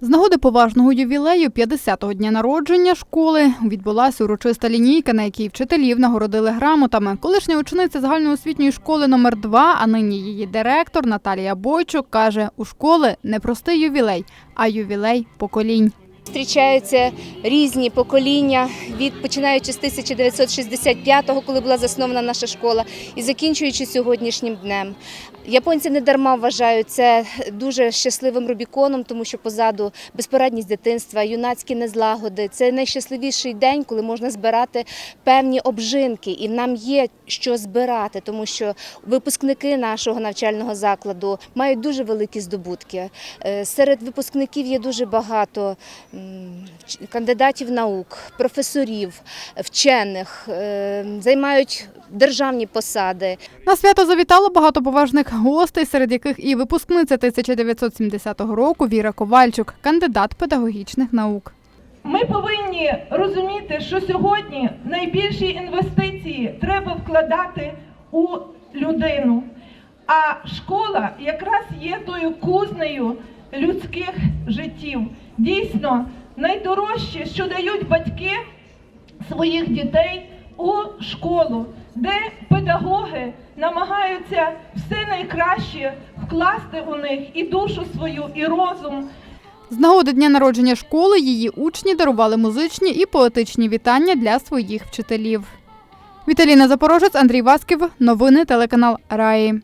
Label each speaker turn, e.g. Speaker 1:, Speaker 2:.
Speaker 1: З нагоди поважного ювілею 50-го дня народження школи відбулася урочиста лінійка, на якій вчителів нагородили грамотами. Колишня учениця загальноосвітньої школи номер 2 а нині її директор Наталія Бойчук каже, у школи не простий ювілей, а ювілей поколінь.
Speaker 2: Зустрічаються різні покоління, від починаючи з 1965-го, коли була заснована наша школа, і закінчуючи сьогоднішнім днем. Японці не дарма вважають це дуже щасливим Рубіконом, тому що позаду безпорадність дитинства, юнацькі незлагоди. Це найщасливіший день, коли можна збирати певні обжинки, і нам є що збирати, тому що випускники нашого навчального закладу мають дуже великі здобутки. Е, Серед випускників є дуже багато кандидатів наук, професорів, вчених, е, займають державні посади.
Speaker 1: На свято завітало багато поважних гостей, серед яких і випускниця 1970 року Віра Ковальчук, кандидат педагогічних наук.
Speaker 3: Ми повинні розуміти, що сьогодні найбільші інвестиції треба вкладати у людину. А школа якраз є тою кузнею людських життів. Дійсно, найдорожче, що дають батьки своїх дітей у школу, де педагоги намагаються все найкраще вкласти у них і душу свою, і розум.
Speaker 1: З нагоди дня народження школи її учні дарували музичні і поетичні вітання для своїх вчителів. Віталіна Запорожець, Андрій Васків. Новини телеканал Раї.